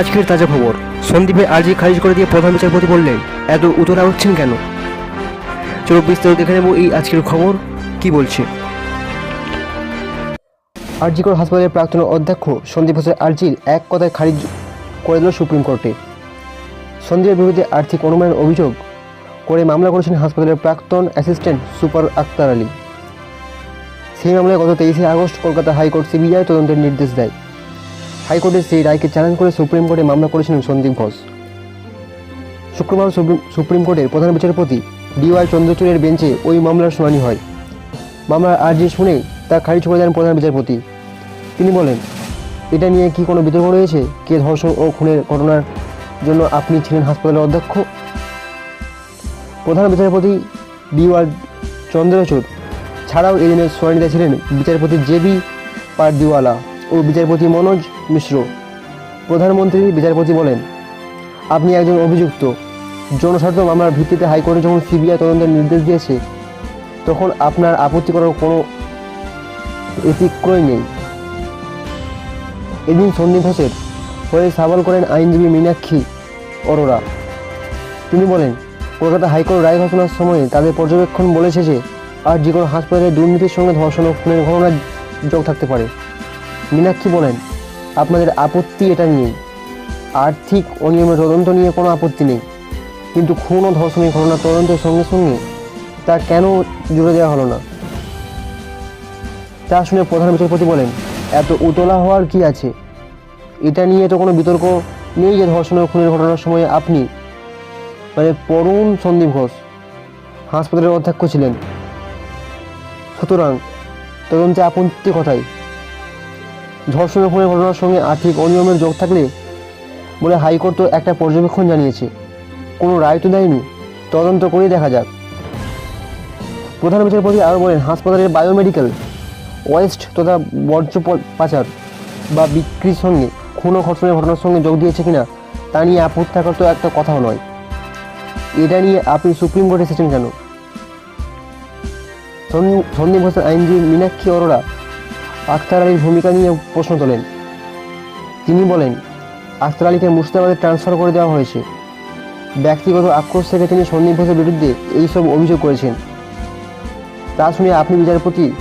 আজকের তাজা খবর। সন্দীপের আর্জি খারিজ করে দিয়ে প্রধান বিচারপতি বললেন, এত উতলা হচ্ছেন কেন? চলো বিস্তারিত দেখে নেব এই আজকের খবর। কি বলছে? আরজিকর হাসপাতালের প্রাক্তন অধ্যক্ষ সন্দীপ ঘোষের আর্জির এক কথায় খারিজ করে দিল সুপ্রিম কোর্টে। সন্দীপের বিরুদ্ধে আর্থিক অনুমানের অভিযোগ করে মামলা করেছেন হাসপাতালের প্রাক্তন অ্যাসিস্ট্যান্ট সুপার আক্তার আলী। সেই মামলায় গত তেইশে আগস্ট কলকাতা হাইকোর্ট সিবিআই তদন্তের নির্দেশ দেয়। হাইকোর্টের সেই রায়কে চ্যালেঞ্জ করে সুপ্রিম কোর্টে মামলা করেছিলেন সন্দীপ ঘোষ। শুক্রবার সুপ্রিম- কোর্টের প্রধান বিচারপতি ডিওয়াই চন্দ্রচূড়ের বেঞ্চে ওই মামলার শুনানি হয়। মামলার আর্জি শুনে তা খারিজ করে দেন প্রধান বিচারপতি। তিনি বলেন, এটা নিয়ে কি কোনো বিতর্ক রয়েছে? কে ধর্ষণ ও খুনের ঘটনার জন্য আপনি ছিলেন হাসপাতালের অধ্যক্ষ? প্রধান বিচারপতি ডিওয়ার চন্দ্রচূড় ছাড়াও এদিনের শুনানিতে ছিলেন বিচারপতি জেবি পারদিওয়ালা ও বিচারপতি মনোজ মিশ্র প্রধানমন্ত্রী বিচারপতি বলেন, আপনি একজন অভিযুক্ত। জনস্বার্থ মামলার ভিত্তিতে হাইকোর্টে যখন সিবিআই তদন্তের নির্দেশ দিয়েছে, তখন আপনার আপত্তি করার কোনো এতিক্রয় নেই। এদিন সন্দীপ ঘোষের হয়ে সাবাল করেন আইনজীবী মীনাক্ষী অরোরা। তিনি বলেন, কলকাতা হাইকোর্ট রায় ঘোষণার সময় তাদের পর্যবেক্ষণ বলেছে যে, আর যে কোনো হাসপাতালে দুর্নীতির সঙ্গে ধর্ষণ ও খুনের ঘটনার যোগ থাকতে পারে। মীনাক্ষী বলেন আপনাদের আপত্তি এটা নিয়ে। আর্থিক অনিয়মের তদন্ত নিয়ে কোনো আপত্তি নেই। কিন্তু খুন ও ধর্ষণের ঘটনা তদন্তের সঙ্গে সঙ্গে তা কেন জুড়ে দেওয়া হলো না? তা শুনে প্রধান বিচারপতি বলেন, এত উতলা হওয়ার কি আছে? এটা নিয়ে তো কোনো বিতর্ক নেই যে ধর্ষণ ও খুনের ঘটনার সময় আপনি মানে পরুণ সন্দীপ ঘোষ, হাসপাতালের অধ্যক্ষ ছিলেন। সুতরাং তদন্তে আপত্তি কথাই ধর্ষণ ও খুনের ঘটনার সঙ্গে আর্থিক অনিয়মের যোগ থাকলে বলে হাইকোর্ট তো একটা পর্যবেক্ষণ জানিয়েছে। কোনো রায় তো দেয়নি। তদন্ত করেই দেখা যাক। প্রধান বিচারপতি আরও বলেন, হাসপাতালের বায়োমেডিক্যাল, ওয়েস্ট তথা বর্জ্য পাচার বা বিক্রির সঙ্গে খুন ঘটনার ঘটনার সঙ্গে যোগ দিয়েছে কিনা তা নিয়ে আপত্তি থাকার তো একটা কথাও নয়। এটা নিয়ে আপনি সুপ্রিম কোর্টে এসেছেন কেন? সন্দীপ- ঘোষের আইনজীবী মীনাক্ষী অরোরা আখতার আলীর ভূমিকা নিয়ে প্রশ্ন তোলেন। তিনি বলেন, আখতার আলীকে মুর্শিদাবাদে ট্রান্সফার করে দেওয়া হয়েছে। ব্যক্তিগত আক্রোশ থেকে তিনি সন্দীপ ঘোষের বিরুদ্ধে এইসব অভিযোগ করেছেন। তা শুনে আপনি বিচারপতি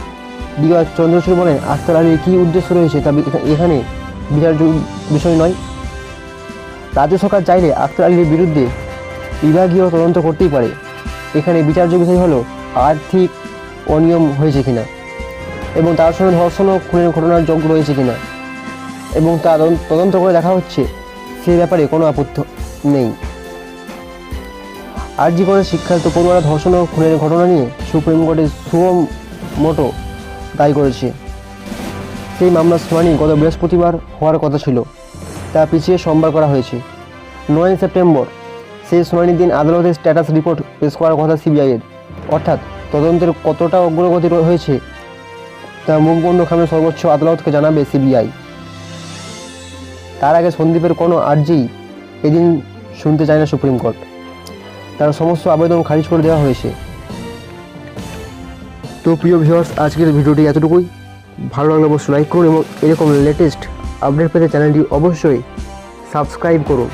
ডিওয়ার চন্দ্রচূড় বলেন, আখতার আলীর কী উদ্দেশ্য রয়েছে তা এখানে বিচার বিষয় নয়। রাজ্য সরকার চাইলে আখতার আলীর বিরুদ্ধে বিভাগীয় তদন্ত করতেই পারে। এখানে বিচার্য বিষয় হলো আর্থিক অনিয়ম হয়েছে কিনা। এবং তার সঙ্গে ধর্ষণ ও খুনের ঘটনার যোগ রয়েছে কিনা। এবং তা তদন্ত- করে দেখা হচ্ছে, সেই ব্যাপারে কোনো আপত্তি নেই। আরজি করে শিক্ষার্থী পড়ুয়ারা ধর্ষণ ও খুনের ঘটনা নিয়ে সুপ্রিম কোর্টে সুম মোটো দায়ী করেছে। সেই মামলার শুনানি গত বৃহস্পতিবার হওয়ার কথা ছিল। তা পিছিয়ে সোমবার করা হয়েছে। নয় সেপ্টেম্বর, সেই শুনানির দিন আদালতের স্ট্যাটাস রিপোর্ট পেশ করার কথা সিবিআইয়ের। অর্থাৎ তদন্তের কতটা অগ্রগতি হয়েছে তা মুখ বন্ধ খামে সর্বোচ্চ আদালতকে জানাবে সিবিআই। তার আগে সন্দীপের কোনো আর্জি এদিন শুনতে চায় না সুপ্রিম কোর্ট। তার সমস্ত আবেদন খারিজ করে দেওয়া হয়েছে। তো প্রিয় ভিউয়ার্স আজকের ভিডিওটি এতটুকুই। ভালো লাগলে অবশ্যই লাইক করুন এবং এরকম লেটেস্ট আপডেট পেতে চ্যানেলটি অবশ্যই সাবস্ক্রাইব করুন।